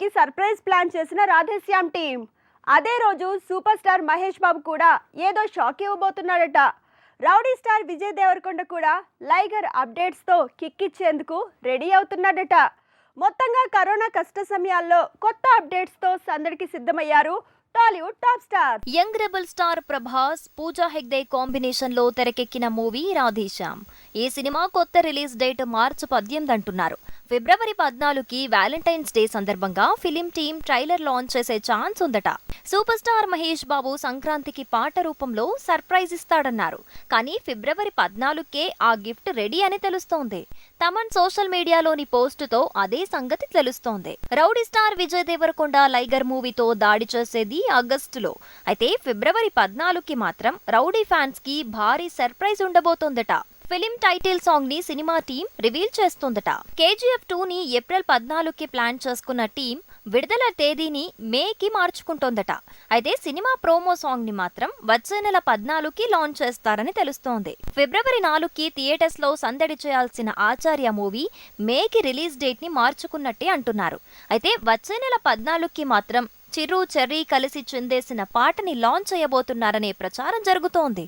కి surprise plan చేసిన Radhe Shyam team అదే రోజు సూపర్ స్టార్ మహేష్ బాబు కూడా ఏదో షాక్ ఇవ్వబోతున్నాడట. రౌడీ స్టార్ విజయ్ దేవరకొండ కూడా లైగర్ అప్డేట్స్తో కిక్కిచ్చేందుకు రెడీ అవుతున్నాడట. మొత్తంగా కరోనా కష్ట సమయాల్లో కొత్త అప్డేట్స్తో సందడికి సిద్ధమయ్యారు Tollywood top star. Young rebel star Prabhas Pooja Hegde కాంబినేషన్లో తెరకెక్కిన మూవీ రాధేశ్యామ్. ఈ సినిమా కొత్త రిలీజ్ డేట్ మార్చి పద్దెనిమిది అంటున్నారు. ఫిబ్రవరి పద్నాలుగుకి వ్యాలంటైన్స్ డే సందర్భంగా ఫిలిం టీం ట్రైలర్ లాంచ్ చేసే ఛాన్స్ ఉందట. సూపర్ స్టార్ మహేష్ బాబు సంక్రాంతికి పాట రూపంలో సర్ప్రైజ్ ఇస్తాడన్నారు. కానీ ఫిబ్రవరి పద్నాలుగుకే ఆ గిఫ్ట్ రెడీ అని తెలుస్తోంది. తమన్ సోషల్ మీడియాలోని పోస్టుతో అదే సంగతి తెలుస్తోంది. రౌడీ స్టార్ విజయ్ దేవరకొండ లైగర్ మూవీతో దాడి చేసేది ఆగస్టులో. అయితే ఫిబ్రవరి పద్నాలుగుకి మాత్రం రౌడీ ఫ్యాన్స్కి భారీ సర్ప్రైజ్ ఉండబోతోందట. ఫిలిం టైటిల్ సాంగ్ని సినిమా టీం రివీల్ చేస్తోందట. కేజీఎఫ్ టూ ని ఏప్రిల్ పద్నాలుగుకి ప్లాన్ చేసుకున్న టీం విడుదల తేదీని మేకి మార్చుకుంటోందట. అయితే సినిమా ప్రోమో సాంగ్ని మాత్రం వచ్చే నెల పద్నాలుగుకి లాంచ్ చేస్తారని తెలుస్తోంది. ఫిబ్రవరి నాలుగుకి థియేటర్స్లో సందడి చేయాల్సిన ఆచార్య మూవీ మేకి రిలీజ్ డేట్ని మార్చుకున్నట్టే అంటున్నారు. అయితే వచ్చే నెల పద్నాలుగుకి మాత్రం చిరు చెర్రీ కలిసి చిందేసిన పాటని లాంచ్ చేయబోతున్నారనే ప్రచారం జరుగుతోంది.